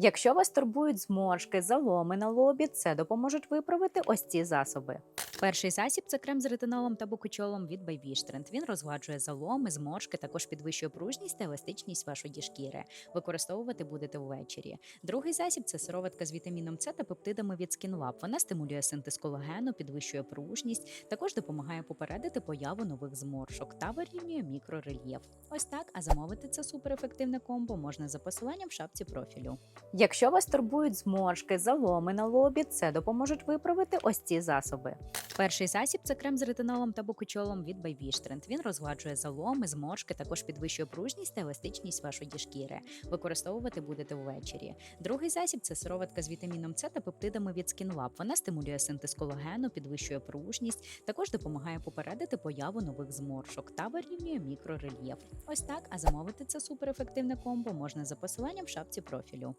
Якщо вас турбують зморшки, заломи на лобі, це допоможуть виправити ось ці засоби. Перший засіб це крем з ретинолом та букучолом від Байвіштрент. Він розгладжує заломи, зморшки, також підвищує пружність та еластичність вашої шкіри. Використовувати будете ввечері. Другий засіб це сироватка з вітаміном С та пептидами від SkinLab. Вона стимулює синтез колагену, підвищує пружність, також допомагає попередити появу нових зморшок та вирівнює мікрорельєф. Ось так, а замовити це суперефективне комбо можна за посиланням в шапці профілю. Якщо вас турбують зморшки, заломи на лобі, це допоможуть виправити ось ці засоби. Перший засіб це крем з ретинолом та букучолом від Байвіштрент. Він розгладжує заломи, зморшки, також підвищує пружність та еластичність вашої шкіри. Використовувати будете ввечері. Другий засіб це сироватка з вітаміном С та пептидами від SkinLab. Вона стимулює синтез колагену, підвищує пружність, також допомагає попередити появу нових зморшок та вирівнює мікрорельєф. Ось так, а замовити це суперефективне комбо можна за посиланням в шапці профілю.